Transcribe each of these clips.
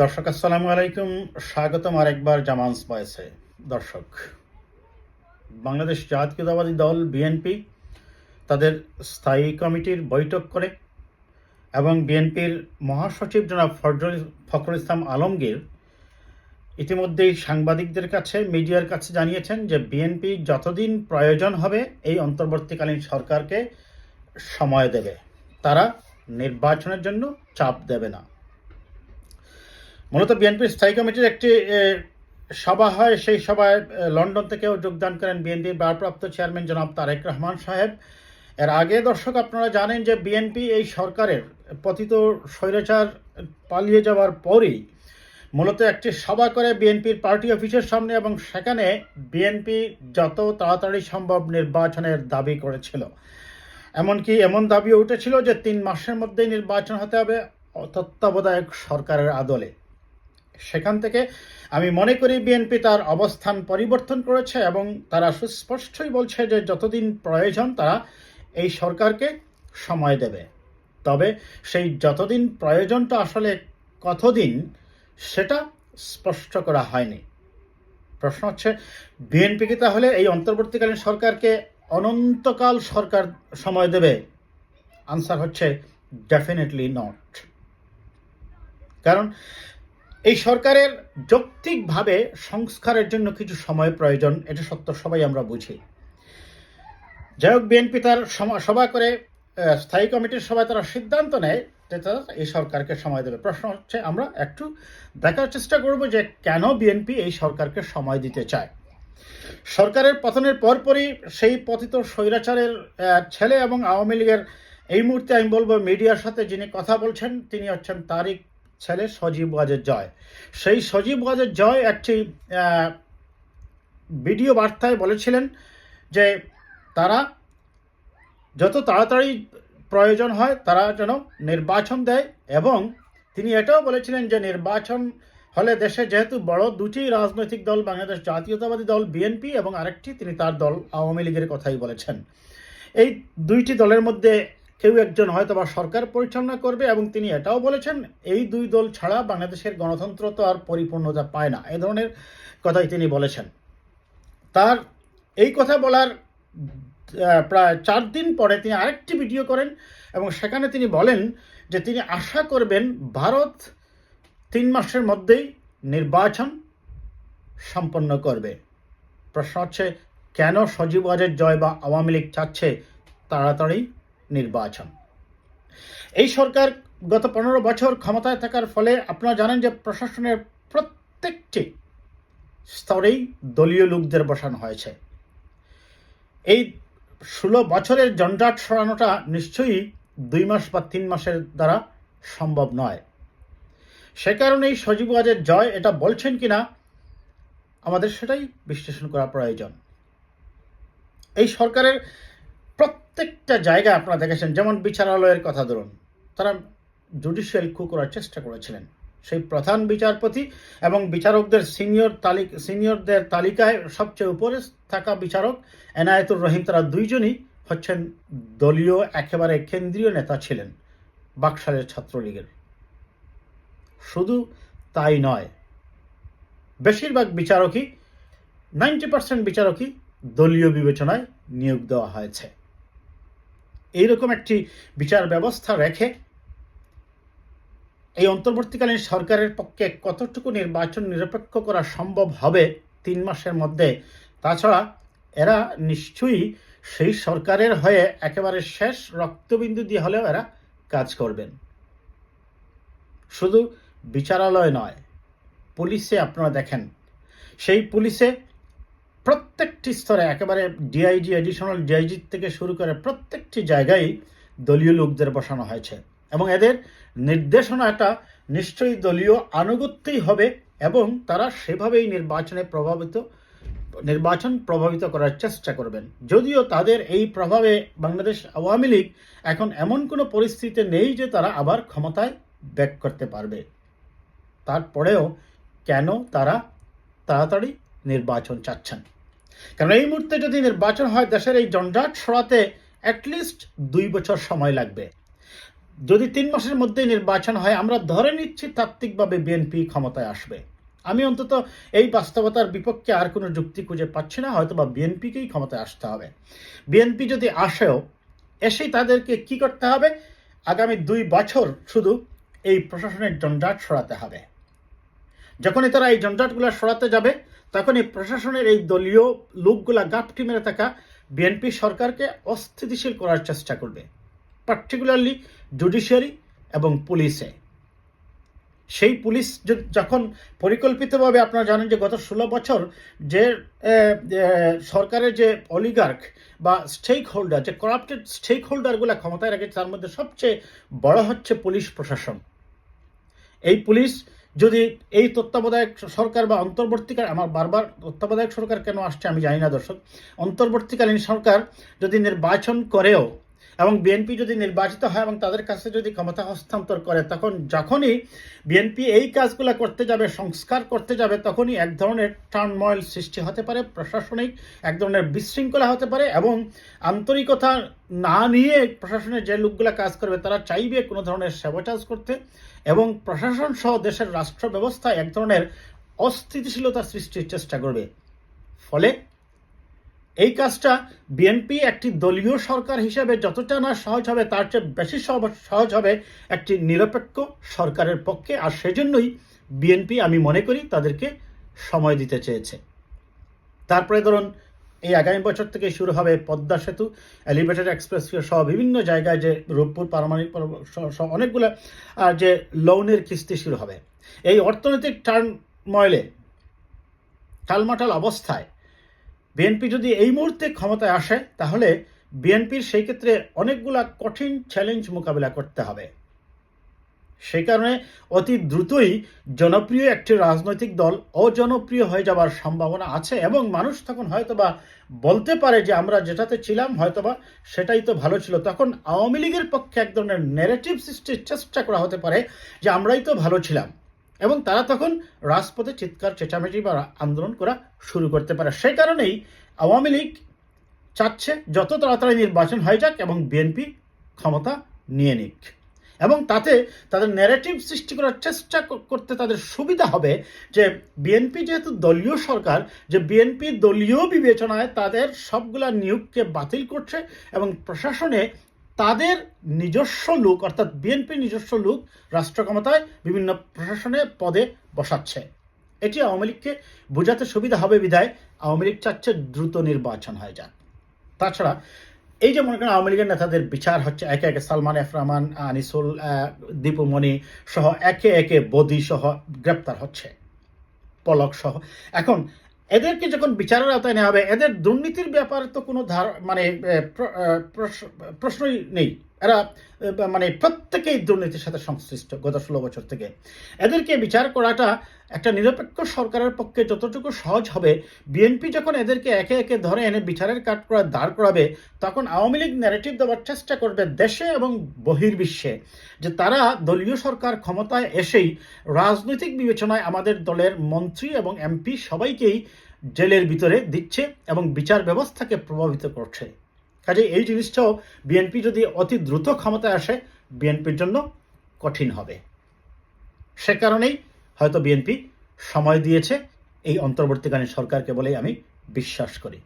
দর্শক, আসসালামু আলাইকুম। স্বাগতম আরেকবার জামানস বয়েসে। দর্শক, বাংলাদেশ জাতীয়তাবাদী দল বিএনপি তাদের স্থায়ী কমিটির বৈঠক করে এবং বিএনপির মহাসচিব জনাব ফজল ফখরুল ইসলাম আলমগীর ইতিমধ্যেই সাংবাদিকদের কাছে, মিডিয়ার কাছে জানিয়েছেন যে বিএনপি যতদিন প্রয়োজন হবে, এই অন্তর্বর্তীকালীন সরকারকে সময় দেবে। তারা নির্বাচনের জন্য চাপ দেবে না। মূলত বিএনপির স্থায়ী কমিটির একটি সভা হয়। সেই সভায় লন্ডন থেকেও যোগদান করেন বিএনপির ভারপ্রাপ্ত চেয়ারম্যান জনাব তারেক রহমান সাহেব। এর আগে, দর্শক, আপনারা জানেন যে বিএনপি এই সরকারের পতিত স্বৈরাচার পালিয়ে যাওয়ার পরেই মূলত একটি সভা করে বিএনপির পার্টি অফিসের সামনে এবং সেখানে বিএনপি যত তাড়াতাড়ি সম্ভব নির্বাচনের দাবি করেছিল। এমনকি এমন দাবিও উঠেছিল যে তিন মাসের মধ্যেই নির্বাচন হতে হবে তত্ত্বাবধায়ক সরকারের আদলে। সেখান থেকে আমি মনে করি বিএনপি তার অবস্থান পরিবর্তন করেছে এবং তারা সুস্পষ্টই বলছে যে যতদিন প্রয়োজন তারা এই সরকারকে সময় দেবে। তবে সেই যতদিন প্রয়োজনটা আসলে কতদিন সেটা স্পষ্ট করা হয়নি। প্রশ্ন হচ্ছে বিএনপি কি তাহলে এই অন্তর্বর্তীকালীন সরকারকে অনন্তকাল সরকার সময় দেবে? আনসার হচ্ছে ডেফিনেটলি নট কারণ এই সরকারের যৌক্তিকভাবে সংস্কারের জন্য কিছু সময় প্রয়োজন, এটা সত্য, সবাই আমরা বুঝি। যাই হোক বিএনপি তার সভা করে স্থায়ী কমিটির সভায় তারা সিদ্ধান্ত নেয় যে তারা এই সরকারকে সময় দেবে। প্রশ্ন হচ্ছে, আমরা একটু দেখার চেষ্টা করব যে কেন বিএনপি এই সরকারকে সময় দিতে চায়। সরকারের পতনের পরপরই সেই পতিত স্বৈরাচারের ছেলে এবং আওয়ামী লীগের, এই মুহূর্তে আমি বলব, মিডিয়ার সাথে যিনি কথা বলছেন, তিনি হচ্ছেন তারিক ছেলে সজীব ওয়াজের জয়। সেই সজীব ওয়াজের জয় একটি ভিডিও বার্তায় বলেছিলেন যে তারা যত তাড়াতাড়ি প্রয়োজন হয় তারা যেন নির্বাচন দেয় এবং তিনি এটাও বলেছিলেন যে নির্বাচন হলে দেশে যেহেতু বড় দুটি রাজনৈতিক দল, বাংলাদেশ জাতীয়তাবাদী দল বিএনপি এবং আরেকটি তিনি তার দল, আওয়ামী লীগের কথাই বলেছেন। এই দুইটি দলের মধ্যে কেউ একজন হয়তো বা সরকার পরিচালনা করবে এবং তিনি এটাও বলেছেন, এই দুই দল ছাড়া বাংলাদেশের গণতন্ত্র তো আর পরিপূর্ণতা পায় না। এ ধরনের কথাই তিনি বলেছেন। তার এই কথা বলার প্রায় চার দিন পরে তিনি আরেকটি ভিডিও করেন এবং সেখানে তিনি বলেন যে তিনি আশা করবেন ভারত তিন মাসের মধ্যেই নির্বাচন সম্পন্ন করবে। প্রশ্ন হচ্ছে, কেন সজীব ওয়াজের জয় বা আওয়ামী লীগ চাচ্ছে তাড়াতাড়ি? নির্বাচন। এই সরকার গত পনেরো বছর ক্ষমতায় থাকার ফলে আপনারা জানেন যে প্রশাসনের প্রত্যেকটি স্তরেই দলীয় লোকদের বসানো হয়েছে। এই ষোলো বছরের জঞ্জাট সরানোটা নিশ্চয়ই দুই মাস বা তিন মাসের দ্বারা সম্ভব নয়। সে কারণেই সজীব ওয়াজের জয় এটা বলছেন কিনা, আমাদের সেটাই বিশ্লেষণ করা প্রয়োজন। এই সরকারের প্রত্যেকটা জায়গায় আপনারা দেখেছেন, যেমন বিচারালয়ের কথা ধরুন, তারা জুডিশিয়াল কু করার চেষ্টা করেছিলেন। সেই প্রধান বিচারপতি এবং বিচারকদের সিনিয়র তালিক সিনিয়রদের তালিকায় সবচেয়ে উপরে থাকা বিচারক এনায়েতুর রহিম, তারা দুইজনই হচ্ছেন দলীয়, একেবারে কেন্দ্রীয় নেতা ছিলেন বাকশালের ছাত্রলীগের। শুধু তাই নয়, বেশিরভাগ বিচারকই নাইনটি পার্সেন্ট বিচারকই দলীয় বিবেচনায় নিয়োগ দেওয়া হয়েছে। এইরকম একটি বিচার ব্যবস্থা রেখে এই অন্তর্বর্তীকালীন সরকারের পক্ষে কতটুকু নির্বাচন নিরপেক্ষ করা সম্ভব হবে তিন মাসের মধ্যে? তাছাড়া এরা নিশ্চয়ই সেই সরকারের হয়ে একেবারে শেষ রক্তবিন্দু দিয়ে হলেও এরা কাজ করবেন। শুধু বিচারালয় নয়, পুলিশে আপনারা দেখেন। সেই পুলিশে প্রত্যেকটি স্তরে একেবারে ডিআইজি এডিশনাল ডিআইজি থেকে শুরু করে প্রত্যেকটি জায়গায় দলীয় লোকদের বসানো হয়েছে। এবং এদের নির্দেশনাটা নিশ্চয়ই দলীয় আনুগত্যই হবে এবং তারা সেভাবেই নির্বাচনে প্রভাবিত, নির্বাচন প্রভাবিত করার চেষ্টা করবেন। যদিও তাদের এই প্রভাবে বাংলাদেশ আওয়ামী লীগ এখন এমন কোনো পরিস্থিতিতে নেই যে তারা আবার ক্ষমতায় ব্যাক করতে পারবে। তারপরেও কেন তারা তাড়াতাড়ি নির্বাচন চাচ্ছেন? কারণ এই মুহূর্তে যদি নির্বাচন হয়, দেশের এই জঞ্জাট সরাতে অ্যাটলিস্ট দুই বছর সময় লাগবে। যদি তিন মাসের মধ্যে নির্বাচন হয়, আমরা ধরে নিচ্ছি তাত্ত্বিকভাবে বিএনপি ক্ষমতায় আসবে। আমি অন্তত এই বাস্তবতার বিপক্ষে আর কোনো যুক্তি খুঁজে পাচ্ছি না হয়তো বা বিএনপিকেই ক্ষমতায় আসতে হবে। বিএনপি যদি আসেও, এসেই তাদেরকে কি করতে হবে? আগামী দুই বছর শুধু এই প্রশাসনের জঞ্জাট সরাতে হবে। যখনই তারা এই জঞ্জাটগুলো সরাতে যাবে তখন এই প্রশাসনের এই দলীয় লোকগুলা গাপটি মেরে থাকা বিএনপি সরকারকে অস্থিতিশীল করার চেষ্টা করবে পার্টিকুলারলি জুডিশিয়ারি এবং পুলিশে সেই পুলিশ যখন পরিকল্পিতভাবে আপনারা জানেন যে গত ষোলো বছর যে সরকারের যে অলিগার্ক বা স্টেক হোল্ডার যে করাপ্টেড স্টেক হোল্ডারগুলো ক্ষমতায় রেখেছে, তার মধ্যে সবচেয়ে বড় হচ্ছে পুলিশ প্রশাসন। এই পুলিশ যদি এই তত্ত্বাবধায়ক সরকার বা অন্তর্বর্তীকাল, আমার বারবার তত্ত্বাবধায়ক সরকার কেন আসছে আমি জানি না দর্শক, অন্তর্বর্তীকালীন সরকার যদি নির্বাচন করেও এবং বিএনপি যদি নির্বাচিত হয় এবং তাদের কাছে যদি ক্ষমতা হস্তান্তর করে, তখন যখনই বিএনপি এই কাজগুলো করতে যাবে, সংস্কার করতে যাবে, তখনই এক ধরনের টার্নময়েল সৃষ্টি হতে পারে, প্রশাসনিক এক ধরনের বিশৃঙ্খলা হতে পারে এবং আন্তরিকতা না নিয়ে প্রশাসনের যে লোকগুলো কাজ করবে, তারা চাইবে কোনো ধরনের স্যাবোটাজ করতে এবং প্রশাসন সহ দেশের রাষ্ট্র ব্যবস্থায় এক ধরনের অস্থিতিশীলতা সৃষ্টির চেষ্টা করবে। ফলে এই কাজটা বিএনপি একটি দলীয় সরকার হিসেবে যতটা না সহজ হবে, তার চেয়ে বেশি সহজ- হবে একটি নিরপেক্ষ সরকারের পক্ষে। আর সেজন্যই বিএনপি, আমি মনে করি, তাদেরকে সময় দিতে চেয়েছে। তারপরে ধরুন, এই আগামী বছর থেকে শুরু হবে পদ্মা সেতু, এলিভেটেড এক্সপ্রেস সহ বিভিন্ন জায়গায় যে রূপপুর পারমাণবিক সহ- অনেকগুলো যে লোনের কিস্তি শুরু হবে। এই অর্থনৈতিক টার্ন ময়লে টালমাটাল অবস্থায় বিএনপি যদি এই মুহূর্তে ক্ষমতায় আসে, তাহলে বিএনপির সেই ক্ষেত্রে অনেকগুলা কঠিন চ্যালেঞ্জ মোকাবিলা করতে হবে। সেই কারণে অতি দ্রুতই জনপ্রিয় একটি রাজনৈতিক দল অজনপ্রিয় হয়ে যাওয়ার সম্ভাবনা আছে এবং মানুষ তখন হয়তোবা বলতে পারে যে আমরা যেটাতে ছিলাম হয়তোবা সেটাই তো ভালো ছিল। তখন আওয়ামী লীগের পক্ষে এক ধরনের নেগেটিভ সৃষ্টির চেষ্টা করা হতে পারে যে আমরাই তো ভালো ছিলাম। এবং তারা তখন রাজপথে চিৎকার, চেঁচামেচি বা আন্দোলন করা শুরু করতে পারে। সেই কারণেই আওয়ামী লীগ চাচ্ছে যত তাড়াতাড়ি নির্বাচন হয়ে যাক এবং বিএনপি ক্ষমতা নিয়ে নিক। এবং তাতে তাদের ন্যারেটিভ সৃষ্টি করার চেষ্টা করতে তাদের সুবিধা হবে যে বিএনপি যেহেতু দলীয় সরকার, যে বিএনপি দলীয় বিবেচনায় তাদের সবগুলা নিয়োগকে বাতিল করছে এবং প্রশাসনে তাদের নিজস্ব লোক, অর্থাৎ বিএনপির নিজস্ব লোক রাষ্ট্র ক্ষমতায় বিভিন্ন প্রশাসনে পদে বসাচ্ছে। এটি আওয়ামী লীগকে বোঝাতে সুবিধা হবে বিধায় আওয়ামী লীগ চাচ্ছে দ্রুত নির্বাচন হয়ে যাক। তাছাড়া এই যে মনে করেন আওয়ামী লীগের নেতাদের বিচার হচ্ছে, একে একে সালমান এফ রহমান, আনিসুল দীপুমণি সহ একে একে বদি সহ গ্রেপ্তার হচ্ছে। পলক সহ। এখন এদেরকে যখন বিচারের আওতায় নেওয়া হবে, এদের দুর্নীতির ব্যাপারে তো কোনো ধার মানে প্রশ্নই নেই। এরা মানে প্রত্যেকেই দুর্নীতির সাথে সংশ্লিষ্ট গত ষোলো বছর থেকে। এদেরকে বিচার করাটা একটা নিরপেক্ষ সরকারের পক্ষে যতটুকু সহজ হবে। বিএনপি যখন এদেরকে একে একে ধরে এনে বিচারের কাঠ করা দাঁড় করাবে, তখন আওয়ামী লীগ ন্যারেটিভ দেওয়ার চেষ্টা করবে দেশে এবং বহির্বিশ্বে যে তারা দলীয় সরকার ক্ষমতায় এসেই রাজনৈতিক বিবেচনায় আমাদের দলের মন্ত্রী এবং এমপি সবাইকেই জেলের ভিতরে দিচ্ছে এবং বিচার ব্যবস্থাকে প্রভাবিত করছে। কাজে এই জিনিসটাও বিএনপি যদি অতি দ্রুত ক্ষমতায় আসে বিএনপির জন্য কঠিন হবে। সে কারণেই হয়তো বিএনপি সময় দিয়েছে, এই অন্তর্বর্তীকালীন সরকারকে বলেই আমি বিশ্বাস করি।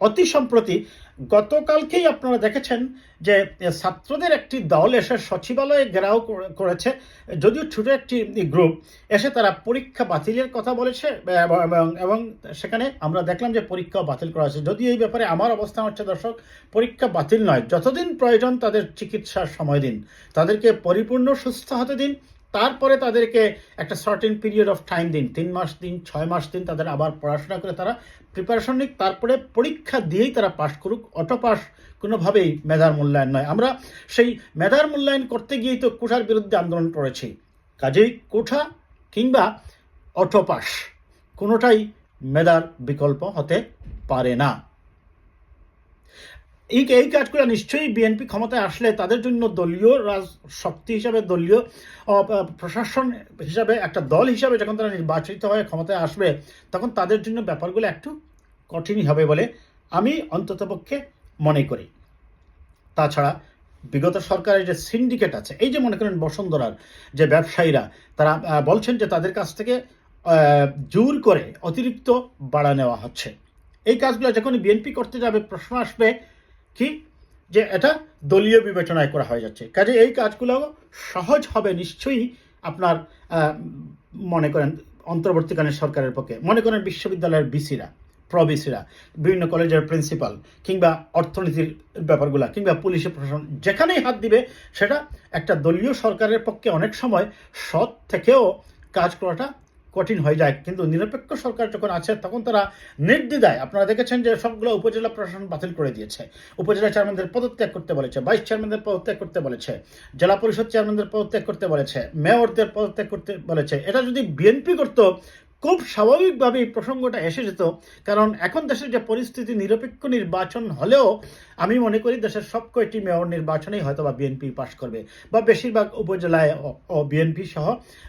অতি সম্প্রতি গতকালকেই আপনারা দেখেছেন যে ছাত্রদের একটি দল এসে সচিবালয়ে ঘেরাও করেছে। যদিও ছোট একটি গ্রুপ এসে তারা পরীক্ষা বাতিলের কথা বলেছে, এবং- এবং- সেখানে আমরা দেখলাম যে পরীক্ষা বাতিল করা হয়েছে। যদি এই ব্যাপারে আমার অবস্থান হচ্ছে দর্শক, পরীক্ষা বাতিল নয়, যতদিন প্রয়োজন তাদের চিকিৎসার সময় দিন, তাদেরকে পরিপূর্ণ সুস্থ হতে দিন তারপরে তাদেরকে একটা সার্টেন পিরিয়ড অফ টাইম দিন, তিন মাস দিন, ছয় মাস দিন তাদের আবার পড়াশোনা করে তারা প্রিপারেশন নিক, তারপরে পরীক্ষা দিয়েই তারা পাশ করুক অটো পাস কোনোভাবেই মেধার মূল্যায়ন নয়। আমরা সেই মেধার মূল্যায়ন করতে গিয়েই তো কোঠার বিরুদ্ধে আন্দোলন করেছি। কাজেই কোঠা কিংবা অটো পাস কোনোটাই মেধার বিকল্প হতে পারে না। এই এই কাজগুলো নিশ্চয়ই বিএনপি ক্ষমতায় আসলে তাদের জন্য দলীয় রাজ শক্তি হিসাবে, দলীয় প্রশাসন হিসাবে, একটা দল হিসাবে যখন তারা নির্বাচিত হয়ে ক্ষমতায় আসবে, তখন তাদের জন্য ব্যাপারগুলো একটু কঠিনই হবে বলে আমি অন্ততপক্ষে মনে করি। তাছাড়া বিগত সরকারের যে সিন্ডিকেট আছে, এই যে মনে করেন বসুন্ধরার যে ব্যবসায়ীরা, তারা বলছেন যে তাদের কাছ থেকে জোর করে অতিরিক্ত বাড়া নেওয়া হচ্ছে। এই কাজগুলো যখন বিএনপি করতে যাবে, প্রশ্ন আসবে কি? যে এটা দলীয় বিবেচনায় করা হয়ে যাচ্ছে। কাজে এই কাজগুলো সহজ হবে নিশ্চয়ই আপনার মনে করেন, অন্তর্বর্তীকালীন সরকারের পক্ষে। মনে করেন বিশ্ববিদ্যালয়ের বিসিরা, প্রবিসিরা, বিভিন্ন কলেজের প্রিন্সিপাল কিংবা অর্থনীতির ব্যাপারগুলো কিংবা পুলিশের প্রশাসন যেখানেই হাত দিবে, সেটা একটা দলীয় সরকারের পক্ষে অনেক সময় সৎ থেকেও কাজ করাটা কঠিন হয়ে যায়। কিন্তু নিরপেক্ষ সরকার যখন আছে, তখন তারা নির্দ্বিধায়, আপনারা দেখেছেন যে সবগুলো উপজেলা প্রশাসন বাতিল করে দিয়েছে। উপজেলা চেয়ারম্যানদের পদত্যাগ করতে বলেছে, ভাইস চেয়ারম্যানদের পদত্যাগ করতে বলেছে, জেলা পরিষদ চেয়ারম্যানদের পদত্যাগ করতে বলেছে, মেয়রদের পদত্যাগ করতে বলেছে। এটা যদি বিএনপি করতো খুব স্বাভাবিকভাবেই প্রসঙ্গটা এসে যেত, কারণ এখন দেশের যে পরিস্থিতি, নিরপেক্ষ নির্বাচন হলেও আমি মনে করি দেশের সব কয়টি মেয়র নির্বাচনেই হয়তো বা বিএনপি পাশ করবে বা বেশিরভাগ উপজেলায় ও বিএনপি সহ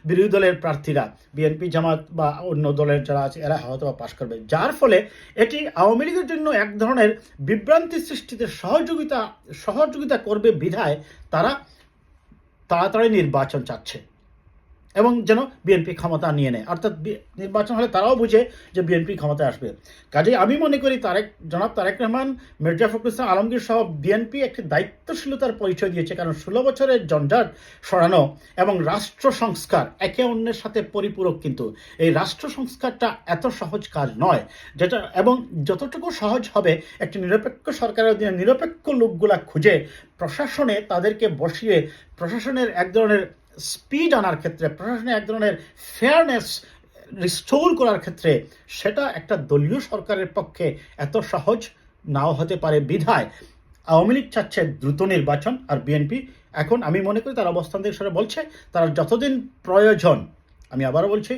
বিরোধী দলের প্রার্থীরা, বিএনপি জামাত বা অন্য দলের যারা আছে, এরা হয়তো বা পাশ করবে। যার ফলে এটি আওয়ামী লীগের জন্য এক ধরনের বিভ্রান্তি সৃষ্টিতে সহযোগিতা সহযোগিতা করবে বিধায় তারা তাড়াতাড়ি নির্বাচন চাচ্ছে। এবং যেন বিএনপি ক্ষমতা নিয়ে নেয়। অর্থাৎ নির্বাচন হলে তারাও বুঝে যে বিএনপি ক্ষমতায় আসবে। কাজেই আমি মনে করি তারেক জনাব তারেক রহমান, মির্জা ফখরুল ইসলাম আলমগীর সহ বিএনপি একটি দায়িত্বশীলতার পরিচয় দিয়েছে। কারণ ষোলো বছরের জঞ্জাট সরানো এবং রাষ্ট্র সংস্কার একে অন্যের সাথে পরিপূরক কিন্তু। এই রাষ্ট্র সংস্কারটা এত সহজ কাজ নয়, যেটা এবং যতটুকু সহজ হবে, একটি নিরপেক্ষ সরকারের অধীনে নিরপেক্ষ লোকগুলা খুঁজে প্রশাসনে তাদেরকে বসিয়ে প্রশাসনের এক ধরনের স্পিড আনার ক্ষেত্রে, প্রশাসনে এক ধরনের ফেয়ারনেস রিস্টোর করার ক্ষেত্রে, সেটা একটা দলীয় সরকারের পক্ষে এত সহজ নাও হতে পারে বিধায়। আওয়ামী লীগ চাচ্ছে দ্রুত নির্বাচন আর বিএনপি এখন আমি মনে করি তার অবস্থান থেকে সেটা বলছে, তারা যতদিন প্রয়োজন, আমি আবারও বলছি,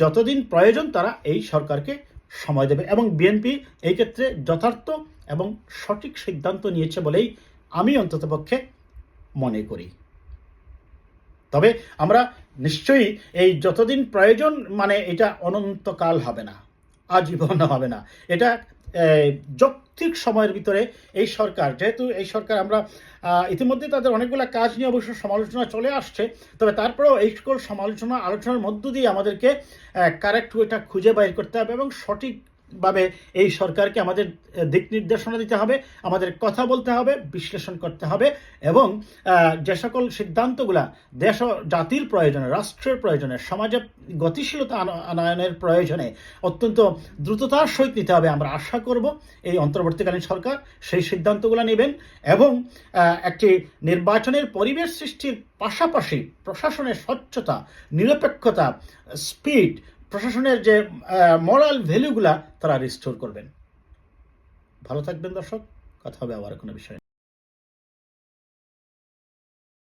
যতদিন প্রয়োজন তারা এই সরকারকে সময় দেবে এবং বিএনপি এই ক্ষেত্রে যথার্থ এবং সঠিক সিদ্ধান্ত নিয়েছে বলেই আমি অন্ততপক্ষে মনে করি। তবে আমরা নিশ্চয়ই এই যতদিন প্রয়োজন মানে এটা অনন্তকাল হবে না, আজীবন হবে না। এটা যৌক্তিক সময়ের ভিতরে এই সরকার, যেহেতু এই সরকার আমরা ইতিমধ্যে তাদের অনেকগুলো কাজ নিয়ে অবশ্য সমালোচনা চলে আসছে, তবে তারপরেও এই সকল সমালোচনা, আলোচনার মধ্য দিয়ে আমাদেরকে কারেক্ট ওয়েটা খুঁজে বাইর করতে হবে এবং সঠিকভাবে এই সরকারকে আমাদের দিক নির্দেশনা দিতে হবে, আমাদের কথা বলতে হবে, বিশ্লেষণ করতে হবে এবং যে সকল সিদ্ধান্তগুলা দেশ জাতির প্রয়োজনে, রাষ্ট্রের প্রয়োজনে সমাজে গতিশীলতা আন- আনয়নের প্রয়োজনে অত্যন্ত দ্রুততার সহিত নিতে হবে আমরা আশা করব, এই অন্তর্বর্তীকালীন সরকার সেই সিদ্ধান্তগুলো নেবেন এবং একটি নির্বাচনের পরিবেশ সৃষ্টির পাশাপাশি প্রশাসনের স্বচ্ছতা, নিরপেক্ষতা স্পিড প্রশাসনের যে মরাল ভ্যালুগুলা তারা রিস্টোর করবেন। ভালো থাকবেন দর্শক, কথা হবে আবার কোনো বিষয়ে।